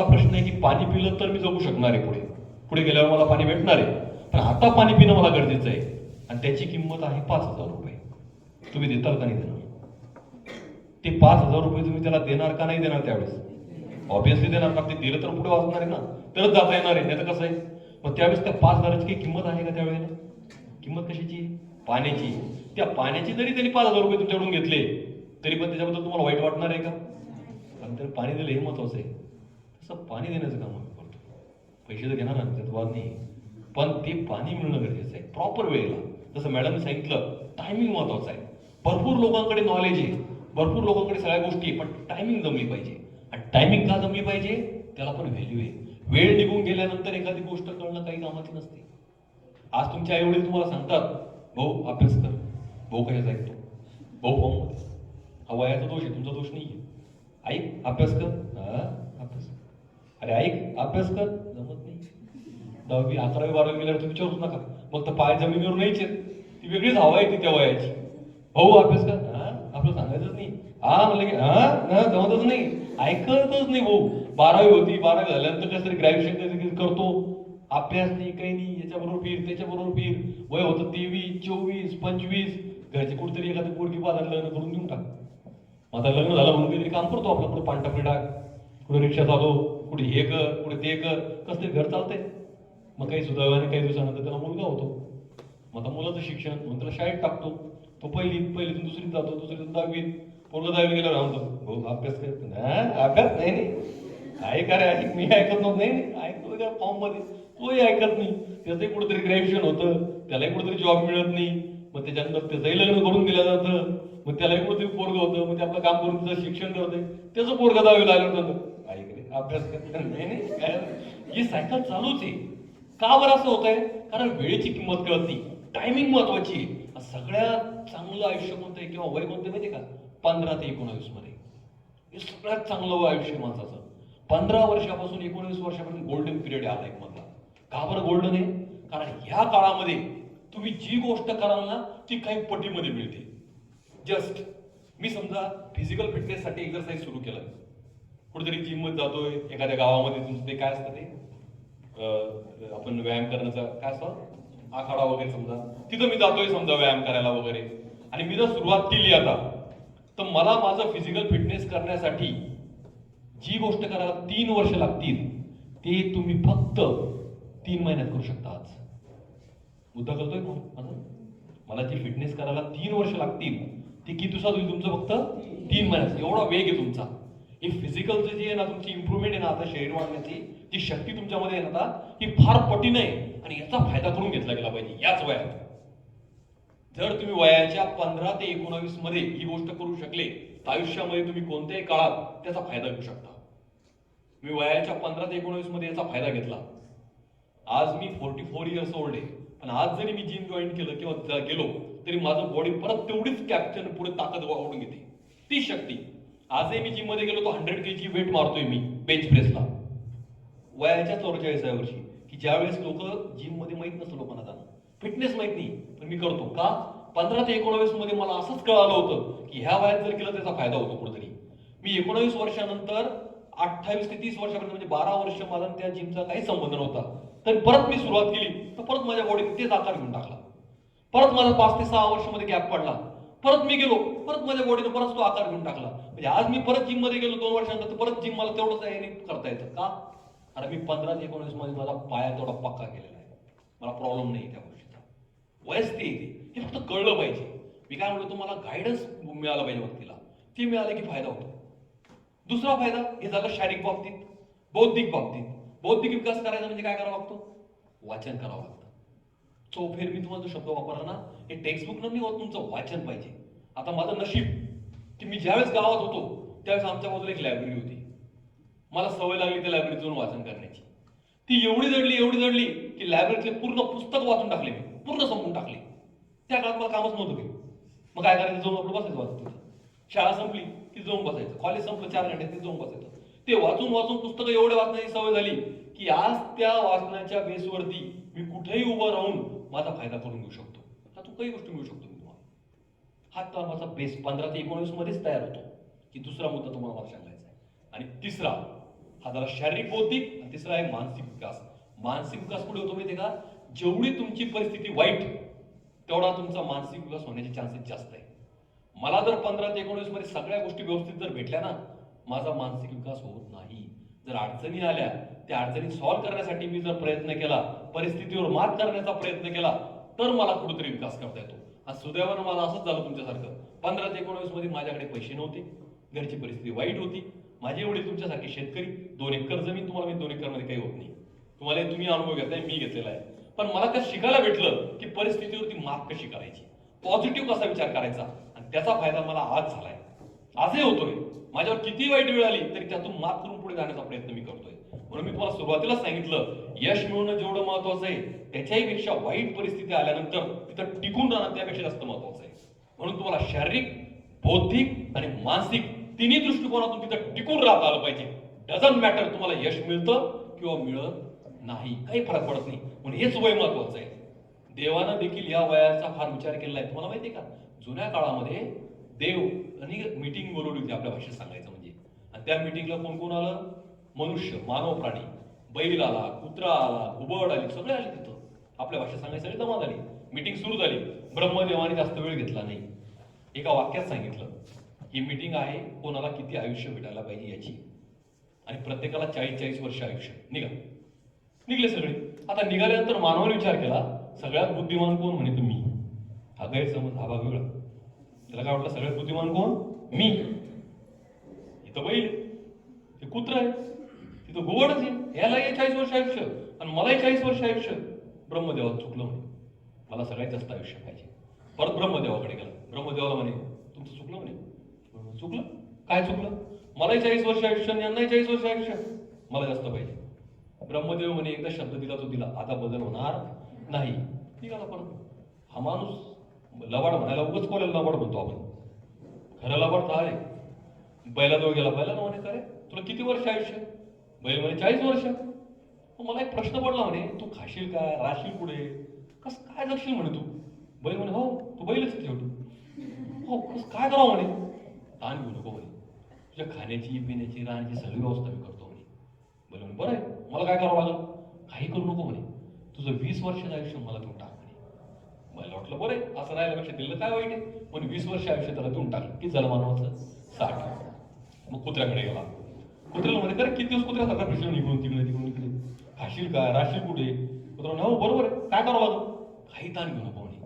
असा प्रश्न आहे की पाणी पिलं तर मी जगू शकणार आहे पुढे. पुढे गेल्यावर मला पाणी भेटणार आहे. पण आता पाणी पिणं मला गरजेचं आहे. आणि त्याची किंमत आहे पाच हजार रुपये. तुम्ही देताल का नाही देणार? ते पाच हजार रुपये तुम्ही त्याला देणार का नाही देणार त्यावेळेस? ऑब्विसली देणार का ते दिलं तर पुढे वाचणार आहे ना. तरच जाता येणार आहे. नाही तर कसं आहे? मग त्यावेळेस त्या पाच हजाराची काही किंमत आहे का त्यावेळेला? किंमत कशाची? पाण्याची. त्या पाण्याची जरी त्यांनी पाच हजार रुपये तुमच्याकडून घेतले तरी पण त्याच्याबद्दल तुम्हाला वाईट वाटणार आहे का? पण तर पाणी दिलं हे महत्वाचं आहे. नुसतं पाणी देण्याचं काम आम्ही करतो. पैसे तर घेणार आम्ही त्यात वाद नाही. पण ते पाणी मिळणं गरजेचं आहे. प्रॉपर वेळेला. जसं मॅडमने सांगितलं टायमिंग महत्वाचं आहे. भरपूर लोकांकडे नॉलेज आहे. भरपूर लोकांकडे सगळ्या गोष्टी आहे पण टायमिंग जमली पाहिजे. आणि टायमिंग का जमली पाहिजे? त्याला पण व्हॅल्यू आहे. वेळ निघून गेल्यानंतर एखादी गोष्ट कळणं काही कामाची नसते. आज तुमचे आई वडील तुम्हाला सांगतात भाऊ अभ्यास कर. भाऊ कशाचा ऐकतो भाऊ फॉर्म हा वयाचा दोष आहे तुमचा दोष नाहीये. ऐक अभ्यास कर. हा? अभ्यास कर. अरे ऐक अभ्यास कर. जमत नाही. दहावी अकरावी बारावी गेल्यावर तुम्ही विचारूच नका. मग तर पाय जमिनीवर नाहीच आहेत. ती वेगळीच हवा येते त्या वयाची. भाऊ अभ्यास कर. हा? आपलं सांगायचंच नाही. हा? म्हणलं की हा? ना जमतच नाही. ऐकतच नाही भाऊ. बारावी होती बारावी झाल्यानंतर कसं तरी ग्रॅज्युएशन कधी करतो. अभ्यास नाही काही नाही. याच्याबरोबर फिर त्याच्याबरोबर फिर. वय होतं तेवीस चोवीस पंचवीस. घरचे कुठेतरी एखादं पोरगी बाजारात लग्न करून देऊन टाक मग आता लग्न झालं म्हणून काहीतरी काम करतो. आपलं कुठं पांटा टाक कुठं रिक्षा चालव. कुठे हे कर कुठे ते कर. कसं तरी घर चालतंय. मग काही सुदैवाने काही दिवसानंतर त्याला मुलगा होतो. मग आता मुलाचं शिक्षण म्हणून त्याला शाळेत टाकतो. तो पहिली पहिलीतून दुसरीत जातो दुसरीतून दहावीत. पूर्ण दहावी गेल्यावर म्हणतो भाऊ अभ्यास कर. अभ्यास? नाही नाही. ऐका रे? ऐक मी ऐकत नव्हतं. नाही नाही. ऐकतो त्या फॉर्ममध्ये तोही ऐकत नाही. त्याचंही कुठेतरी ग्रॅज्युएशन होतं. त्यालाही कुठेतरी जॉब मिळत नाही. मग त्याच्यानंतर त्याचंही लग्न करून दिलं जातं. मग त्यालाही कुठेतरी पोरग होतं. मग ते आपलं काम करून त्याचं शिक्षण करते त्याचं पोरग दहावीला आलं होतं अभ्यास कर नाही नाही ही सायकल चालूच आहे. का बरं असं होत आहे कारण वेळेची किंमत कळत. नाही टायमिंग महत्वाची आहे. सगळ्यात चांगलं आयुष्य कोणतं आहे किंवा वय कोणतं माहिती का? पंधरा ते एकोणावीसमध्ये हे सगळ्यात चांगलं वय आयुष्य माणसाचं. पंधरा वर्षापासून एकोणीस वर्षापर्यंत गोल्डन पिरियड आला एक मधला. का बरं गोल्डन आहे? कारण ह्या काळामध्ये तुम्ही जी गोष्ट कराल ना ती काही पटीमध्ये मिळते. जस्ट मी समजा फिजिकल फिटनेससाठी एक्सरसाइज सुरू केलं कुठेतरी जिममध्ये जातोय. एखाद्या गावामध्ये तुमचं ते काय असतं ते? आपण व्यायाम करण्याचा काय असतं? आखाडा वगैरे समजा. तिथं मी जातोय समजा व्यायाम करायला वगैरे. आणि मी जर सुरुवात केली आता तर मला माझं फिजिकल फिटनेस करण्यासाठी जी गोष्ट करायला तीन वर्ष लागतील ते तुम्ही फक्त तीन महिन्यात करू शकता आज. मुद्दा करतोय माझा? मला जी फिटनेस करायला तीन वर्ष लागतील ते किती दिवसात होईल तुमचं फक्त? तीन महिन्यात. एवढा वेग आहे तुमचा. हे फिजिकलचं जी आहे ना तुमची इम्प्रुव्हमेंट आहे ना आता शरीर वाढण्याची जी शक्ती तुमच्यामध्ये आहे ना आता ही फार पटीनं आहे. आणि याचा फायदा करून घेतला गेला पाहिजे याच वयात. जर तुम्ही वयाच्या पंधरा ते एकोणावीसमध्ये ही गोष्ट करू शकले तर आयुष्यामध्ये तुम्ही कोणत्याही काळात त्याचा फायदा घेऊ शकता. मी वयाच्या पंधरा ते एकोणावीसमध्ये याचा फायदा घेतला. आज मी फोर्टी फोर इयर्स ओल्ड आहे. पण आज जरी मी जिम जॉईन केलं किंवा गेलो तरी माझं बॉडी परत तेवढीच कॅप्चर पुढे ताकद वाढून घेते. ती शक्ती. आजही मी जिममध्ये गेलो तो हंड्रेड के जी वेट मारतोय मी बेंच प्रेसला वयाच्या चौवेचाळीसाव्या वर्षी. की ज्यावेळेस लोक जिममध्ये माहीत नसतं लोकांना जाणं. फिटनेस माहीत नाही पण मी करतो. का? पंधरा ते एकोणावीसमध्ये मला असंच कळालं होतं की ह्या वयात जर केलं त्याचा फायदा होतो कुठेतरी. मी एकोणावीस वर्षानंतर अठ्ठावीस ते तीस वर्षापर्यंत म्हणजे बारा वर्ष माझा त्या जिमचा काही संबंध नव्हता. तर परत मी सुरुवात केली. तर परत माझ्या बॉडीने तेच आकार घेऊन टाकला. परत माझा पाच ते सहा वर्षामध्ये गॅप पडला. परत मी गेलो. परत माझ्या बॉडीने परत तो आकार घेऊन टाकला. म्हणजे आज मी परत जिममध्ये गेलो दोन वर्षानंतर परत जिम मला तेवढंच आहे करता येतं. का? अरे मी पंधरा ते एकोणीसमध्ये माझा पाया तेवढा पक्का केलेला आहे. मला प्रॉब्लेम नाही त्या गोष्टीचा. वयस ते. येते हे फक्त कळलं पाहिजे. मी काय म्हणतो तुम्हाला गायडन्स मिळाला पाहिजे व्यक्तीला. ते मिळालं की फायदा होतो. दुसरा फायदा हे झालं शारीरिक बाबतीत बौद्धिक बाबतीत. बौद्धिक विकास करायचा म्हणजे काय करावं लागतो? वाचन करावं लागतं. चौफेर मी तुम्हाला जो शब्द वापरला ना हे टेक्स्टबुक नाही होत तुमचं वाचन पाहिजे. आता माझं नशीब की मी ज्यावेळेस गावात होतो त्यावेळेस आमच्या बाजूला एक लायब्ररी होती. मला सवय लागली त्या लायब्ररीत जाऊन वाचन करण्याची. ती एवढी जडली एवढी जडली की लायब्ररीतले पूर्ण पुस्तक वाचून टाकले मी पूर्ण संपून टाकले. त्या काळात मला कामच नव्हतं काही. मग काय करायचं? जाऊन आपलं बसायचं वाचत शाळा संपली की जाऊन बसायचं. कॉलेज संपलं चार घंटे ते जाऊन बसायचं. ते वाचून वाचून पुस्तकं एवढे वाचण्याची सवय झाली की आज त्या वाचनाच्या बेसवरती मी कुठेही उभं राहून माझा फायदा करून घेऊ शकतो. आता तू काही गोष्टी मिळू शकतो. मी हा तर माझा बेस पंधरा ते एकोणीस मध्येच तयार होतो. की दुसरा मुद्दा तुम्हाला मला सांगायचा आहे. आणि तिसरा हा झाला शारीरिक बौद्धिक आणि तिसरा आहे मानसिक विकास. मानसिक विकास पुढे होतो माहिती का? जेवढी तुमची परिस्थिती वाईट तेवढा तुमचा मानसिक विकास होण्याचे चान्सेस जास्त आहे मला जर पंधरा ते एकोणीसमध्ये सगळ्या गोष्टी व्यवस्थित जर भेटल्या ना माझा मानसिक विकास होत नाही. जर अडचणी आल्या त्या अडचणी सॉल्व्ह करण्यासाठी मी जर प्रयत्न केला परिस्थितीवर मात करण्याचा प्रयत्न केला तर मला कुठेतरी विकास करता येतो. आज सुदैवानं मला असंच झालं तुमच्यासारखं. पंधरा ते एकोणवीसमध्ये माझ्याकडे पैसे नव्हते. घरची परिस्थिती वाईट होती. माझे एवढे तुमच्यासारखे शेतकरी. दोन एकर जमीन तुम्हाला मी दोन एकरमध्ये काही होत नाही. तुम्हाला तुम्ही अनुभव घेताय मी घेतलेला आहे. पण मला त्यात शिकायला भेटलं की परिस्थितीवरती मात कशी करायची? पॉझिटिव्ह कसा विचार करायचा? आणि त्याचा फायदा मला आज झालाय. आजही होतोय. माझ्यावर किती वाईट वेळ आली तरी त्यातून मात करून पुढे जाण्याचा प्रयत्न मी करतोय. म्हणून मी तुम्हाला सुरुवातीला सांगितलं यश मिळवणं जेवढं महत्वाचं आहे त्याच्याही पेक्षा वाईट परिस्थिती आल्यानंतर तिथं टिकून राहणं त्यापेक्षा जास्त महत्वाचं आहे. म्हणून तुम्हाला शारीरिक बौद्धिक आणि मानसिक तिन्ही दृष्टिकोनातून तिथं टिकून राहता आलं पाहिजे. डझन मॅटर तुम्हाला यश मिळतं किंवा मिळत नाही. काही फरक पडत नाही. म्हणून हेच वय महत्वाचं आहे. देवानं देखील या वयाचा फार विचार केला आहे. तुम्हाला माहिती आहे का? जुन्या काळामध्ये देव आणि मीटिंग बोलवली होती आपल्या भाषेत सांगायचं म्हणजे. आणि त्या मिटिंगला कोण कोण आलं? मनुष्य मानव प्राणी बैल आला कुत्रा आला घुबड आली सगळे आले तिथं. आपल्या भाषेत सांगायचं सगळी जमा झाली मिटिंग सुरू झाली. ब्रह्मदेवाने जास्त वेळ घेतला नाही. एका वाक्यात सांगितलं ही मिटिंग आहे कोणाला किती आयुष्य भेटायला पाहिजे याची? आणि प्रत्येकाला चाळीस चाळीस वर्ष आयुष्य. निघा. निघले सगळे. आता निघाल्यानंतर मानवाने विचार केला सगळ्यात बुद्धिमान कोण? म्हणे तुम्ही. हा गैरसमज हा भाग वेगळा. त्याला काय वाटलं सगळ्यात बुद्धिमान कोण? मी. इथं बैल ते कुत्र आहे तिथं गोवडच आहे. यालाही चाळीस वर्ष आयुष्य. आणि मलाही चाळीस वर्ष आयुष्य. ब्रह्मदेवात चुकलं म्हणे. मला सगळ्यात जास्त आयुष्य पाहिजे. परत ब्रह्मदेवाकडे गेला. ब्रह्मदेवाला म्हणे तुमचं चुकलं म्हणे. चुकलं? काय चुकलं? मलाही चाळीस वर्ष आयुष्य आणि यांनाही चाळीस वर्ष आयुष्य. मला जास्त पाहिजे. ब्रह्मदेव म्हणे एकदा शब्द दिला तो दिला. आता बदल होणार नाही. निघाला परत. हा माणूस लबाड म्हणायला उगच कोणाला लबाड म्हणतो आपण. खरं लबाड तर आहे. बैलाजवळ गेला बैलाला म्हणे काय तुला किती वर्ष आयुष्य? बैल म्हणे चाळीस वर्ष. मला एक प्रश्न पडला म्हणे तू खाशील काय राशील पुढे कस काय जगशील? म्हणे तू. बैल म्हणे हो तू बैलच आहे शेवटी हो कस काय करावं? म्हणे. ताण घेऊ नको म्हणे. तुझ्या खाण्याची पिण्याची राहण्याची सगळी व्यवस्था मी करतो म्हणे. बैल म्हणे बरं आहे मला काय करावं लागेल? काही करू नको म्हणे. तुझं वीस वर्षाचं आयुष्य मला देऊन टाक म्हणे. मला वाटलं बरं आहे असं राहिल्यापेक्षा दिलं काय वाईट आहे? पण वीस वर्ष आयुष्य त्याला देऊन टाकलं की झालं मानवाचं साठ. मग कुत्र्याकडे गेला. कुत्र्याला म्हणे अरे किती दिवस कुत्र्यासारखा प्रश्न निघून तिकडे तिकडून इकडे खाशील का? राशील कुठे? कुत्रा हो बरोबर आहे. काय करावं लागेल? काही ताण घेऊ नको म्हणे.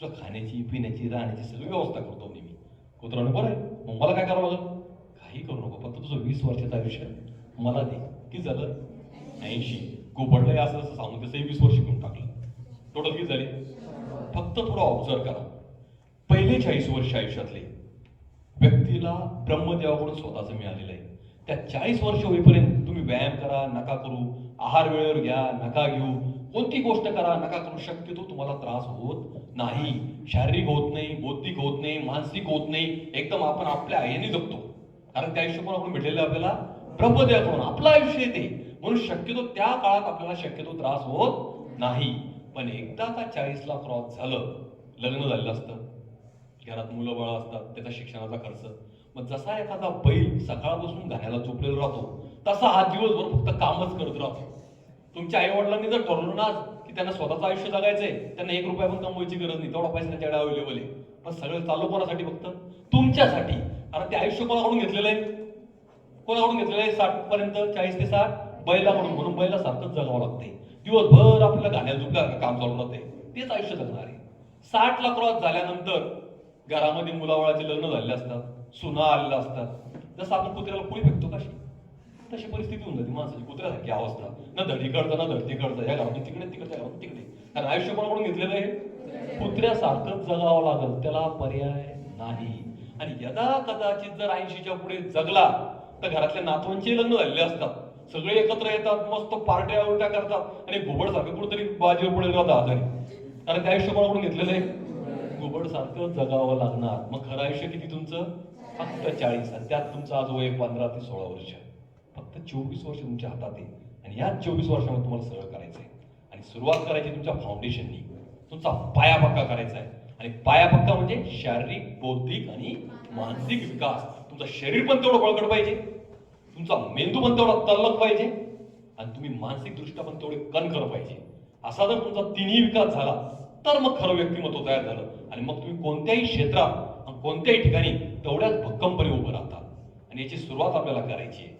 तुझं खाण्याची पिण्याची राहण्याची सगळी व्यवस्था करतो म्हणे मी. कुत्रा बरं आहे. मग मला काय करावं लागतं काही करू नको. फक्त तुझं वीस वर्षाचं आयुष्य मला दे. किती झालं? ऐंशी. गोपडलंय असं असं सांगून त्याचं वीस वर्ष घेऊन टाकलं. टोटल किती झाले? फक्त थोडं ऑब्झर्व करा. पहिले चाळीस वर्ष आयुष्यातले व्यक्तीला ब्रह्मदेवाकडून स्वतःचं मिळालेलं आहे. त्या चाळीस वर्ष होईपर्यंत तुम्ही व्यायाम करा नका करू. आहार वेळेवर घ्या नका घेऊ. कोणती गोष्ट करा नका करू. शक्यतो तुम्हाला त्रास होत नाही. शारीरिक होत नाही बौद्धिक होत नाही मानसिक होत नाही. एकदम आपण आपल्या आईने जगतो. कारण त्या आयुष्य आपण भेटलेलं आपल्याला आपल्याला ब्रह्मदेवाकडून आपलं आयुष्य येते म्हणून शक्यतो त्या काळात आपल्याला शक्यतो त्रास होत नाही. पण एकदा का चाळीसला क्रॉस झालं लग्न झालेलं असतं. घरात मुलं बाळ असतात त्याचा शिक्षणाचा खर्च. मग जसा एखादा बैल सकाळपासून घाण्याला झोपलेला राहतो तसा हा दिवसभर फक्त कामच करत राहतो. तुमच्या आई वडिलांनी जर ठरवलं ना की त्यांना स्वतःचं आयुष्य जगायचंय त्यांना एक रुपया पण कमवायची गरज नाही तेवढा पैसा त्यांच्याकडे अवेलेबल आहे. पण सगळं चालू कोणासाठी फक्त? तुमच्यासाठी. कारण ते आयुष्य कोणाकडून घेतलेलं आहे? कोणाकडून घेतलेलं आहे? साठ पर्यंत चाळीस ते साठ बैलाकडून. म्हणून बैला सारखंच जगावं लागते दिवसभर आपल्याला घाण्याला झुका काम चालू राहते तेच आयुष्य जगणार. आहे साठ लाख क्रॉस झाल्यानंतर घरामध्ये मुलावळाचे लग्न झालेले असतात. सुना आलेलं असतात जसं आपण कुत्र्याला पुढे फेकतो कशी तशी परिस्थिती होऊन जाते माणसाची. कुत्र्यासारखी अवस्था. न धडी कळतं ना धरती कळतं या घरातून तिकडे तिकडे त्या घरातून तिकडे. कारण आयुष्य कोणाकडून घेतलेलं आहे? कुत्र्यासारखंच जगावं लागल. त्याला पर्याय नाही. आणि यदा कदाचित जर ऐंशीच्या पुढे जगला तर घरातल्या नातवांचे लग्न झालेले असतात. सगळे एकत्र येतात मस्त पार्ट्या उलट्या करतात. आणि घुबड सारखं कुठेतरी बाजीवर पुढे राहतात आजारी कारण ते आयुष्य कोणाकडून घेतलेलं आहे? घुबड सारखं जगावं लागणार. मग खरं आयुष्य किती तुमचं? फक्त चाळीस आणि त्यात तुमचं आज वय पंधरा ते सोळा वर्ष फक्त चोवीस वर्ष तुमच्या हातात आहे. आणि या चोवीस वर्षामध्ये तुम्हाला सरळ करायचं आहे आणि सुरुवात करायची तुमच्या फाउंडेशननी तुमचा पाया पक्का करायचा आहे आणि पाया पक्का म्हणजे शारीरिक बौद्धिक आणि मानसिक विकास. तुमचं शरीर पण तेवढं बळकट पाहिजे. तुमचा मेंदू पण तेवढा तल्लक पाहिजे. आणि तुम्ही मानसिकदृष्ट्या पण तेवढे कणकर पाहिजे. असा जर तुमचा तिन्ही विकास झाला तर मग खरं व्यक्तिमत्व तयार झालं. आणि मग तुम्ही कोणत्याही क्षेत्रात कोणत्याही ठिकाणी तेवढ्याच भक्कमपणे उभं राहतात. आणि याची सुरुवात आपल्याला करायची आहे.